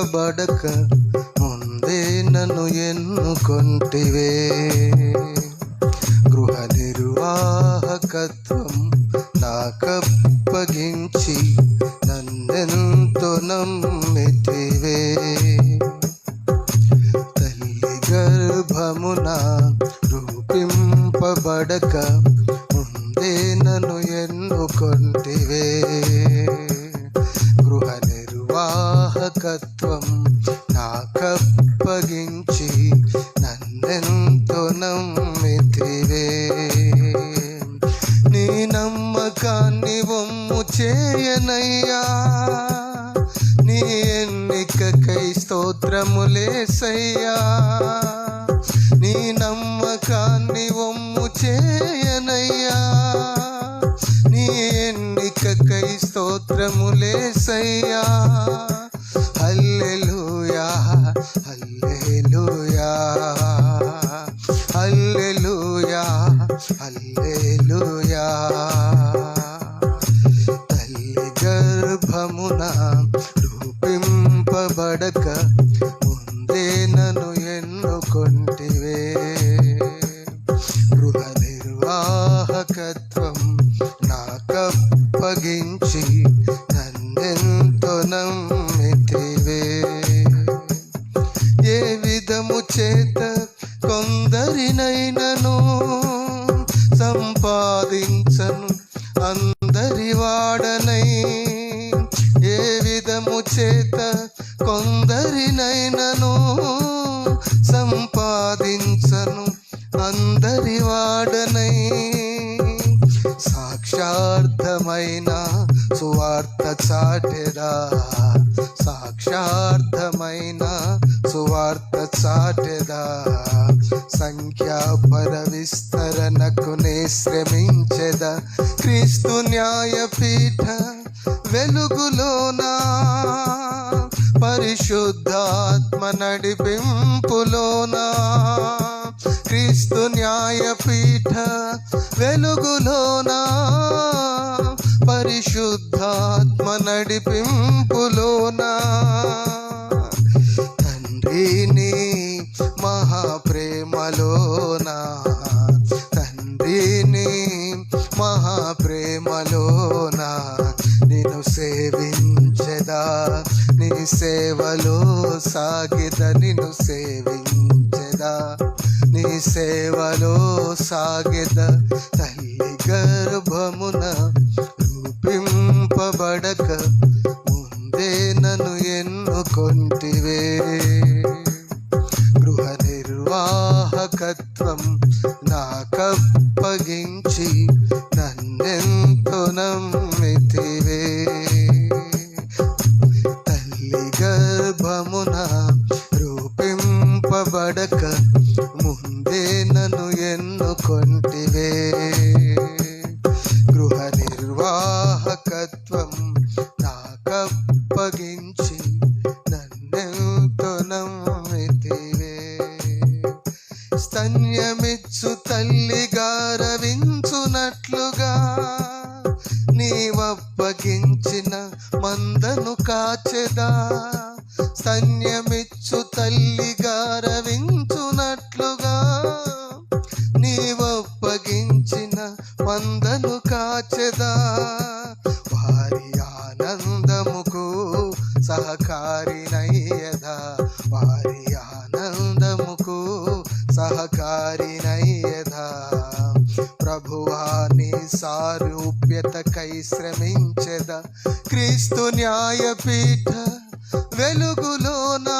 రూపింపబడక ముందే నన్ను ఎన్నుకొంటివే. గృహ నిర్వాహకత్వం నాకప్పగించి నన్నెంతో నమ్మితివే. తల్లి గర్భమున రూపింపబడక ముందే నన్ను ఎన్నుకొంటివే. గృహ నిర్వాహ వాహకత్వం నాకప్పగించి నన్నెంతో నమ్మితివే నీ నమ్మకాన్ని ఒమ్ము చేయనయ్యా. నీ ఎన్నికకై స్తోత్రములేసయ్యా నీ నమ్మకాన్ని ఒమ్ము చేయనయ్యా. నీ ఎన్నికకై స్తోత్రములేసయ్యా హల్లెలూయా హల్లెలూయా హల్లెలూయా హల్లెలూయా తల్లి గర్భమున రూపింపబడక ముందే నన్ను ఎన్నుకొంటివే. గృహ నిర్వాహకత్వం అందరి వాడనై ఏ విధము చేత కొందరినైనను సంపాదించను అందరి వాడనై. సాక్షార్థమైన సువార్త చాటెదా సాక్షార్థమైన సువార్త చాటెదా. సంఖ్యాపర విస్తరణకు నే శ్రమించెద. క్రీస్తు న్యాయపీఠ వెలుగులోనా. పరిశుద్ధాత్మ నడిపింపులోనా. క్రీస్తు న్యాయపీఠ వెలుగులోనా. పరిశుద్ధాత్మ నడిపింపులోన తండ్రిని మహాప్రేమలోన? తండ్రిని మహాప్రేమలోన? నిన్ను సేవించదా? నీ సేవలో సాగిద నిన్ను సేవించదా? నీ సేవలో సాగిద తల్లి గర్భమున రూపింపబడక ముందే నన్ను ఎన్నుకొంటివే. గృహ నిర్వాహకత్వం నాకప్పగించి నన్నెంతో నమ్మితివే. తల్లి గర్భమున రూపింపబడక స్తన్యమిచ్చు తల్లి గారవించునట్లుగా నీవప్పగించిన మందను కాచెదా. స్తన్యమిచ్చు తల్లి గారవించునట్లుగా నీవప్పగించిన మందను కాచెదా. ప్రభువాని సారూప్యతకై శ్రమించెద క్రీస్తు న్యాయపీఠ వెలుగులోనా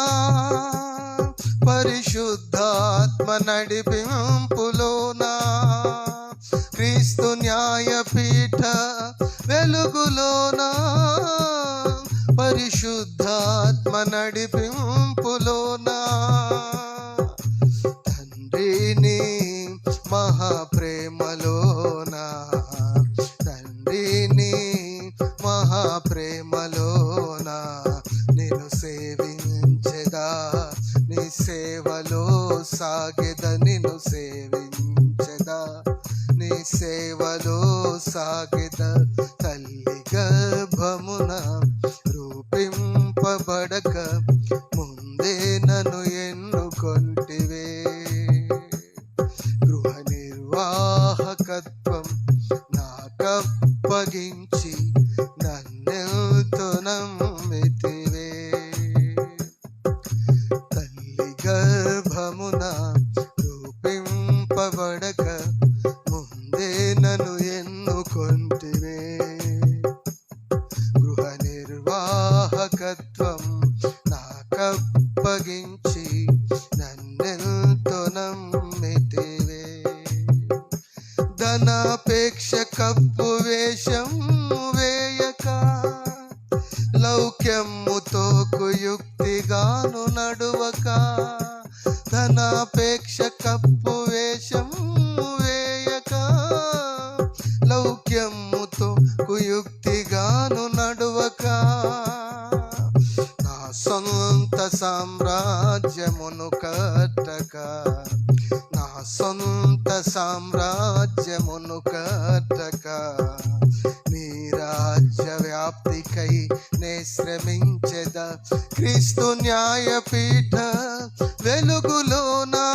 పరిశుద్ధాత్మ నడిపింపులోనా క్రీస్తు న్యాయపీఠ వెలుగులోనా పరిశుద్ధాత్మ నడిపింపులోనా ప్రేమలోన నేను సేవించెదా. నీ సేవలో సాగెద నిన్ను సేవించెదా. నీ సేవలో సాగెద తల్లి గర్భమున రూపింపబడక రూపింపబడక ముందే నన్ను ఎన్నుకొంటివే. గృహ నిర్వాహకత్వం నాకప్పగించి నన్నెంతో నమ్మితివే. ధనాపేక్ష కప్పు వేషం వేయక లౌక్యముతో కుయుక్తిగాను నడువక ధనాపేక్ష కప్పు సామ్రాజ్యమును కట్టక నీ రాజ్య వ్యాప్తికై నే శ్రమించెద. క్రీస్తు న్యాయపీఠ వెలుగులోనా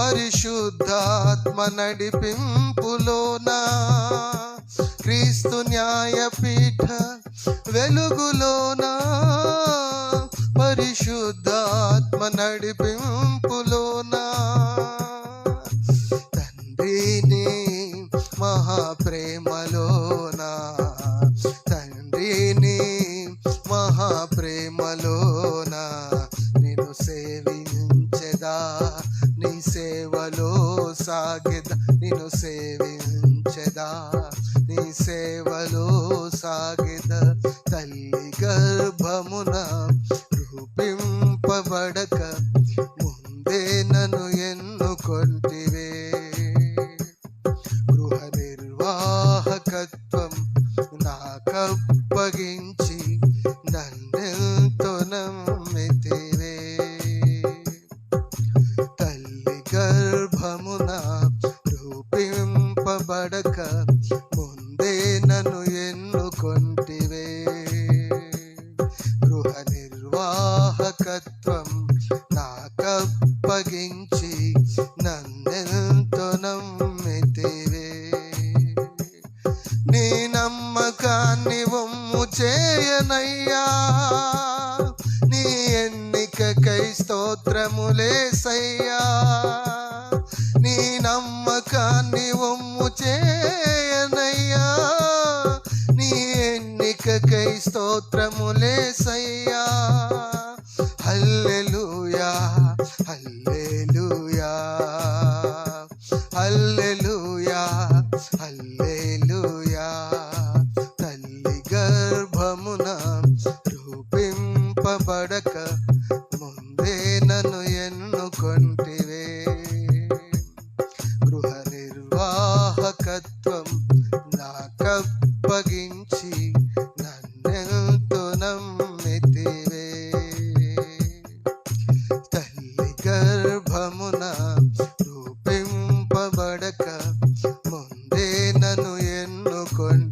పరిశుద్ధాత్మ నడిపింపులోనా. క్రీస్తు న్యాయపీఠ వెలుగులోనా పరిశుద్ధాత్మ నడిపింపులోనా. ప్రేమలోన? తండ్రిని మహాప్రేమలోన? నేను సేవించెదా? నీ సేవలో సాగెద? నిన్ను సేవించెదా? నీ సేవలో సాగెద? తల్లి గర్భమున రూపింపబడక నన్నెంతో నమ్మితివే తల్లి గర్భమున రూపింపబడక ముందే నన్ను ఎన్నుకొంటివే. గృహ నిర్వాహకత్వం నాకప్పగించి స్తోత్రములేసయ్యా నీ నమ్మకాన్ని ఒమ్ము చేయనయ్యా. నీ ఎన్నికకై స్తోత్రములేసయ్యా హల్లెలూయా హల్లెలూయా. హల్లెలూయా హల్లె నిర్వాహకత్వం నాకప్పగించి నన్నెంతో నమ్మితివే. తల్లి గర్భమున రూపింపబడక ముందే నన్ను ఎన్నుకొని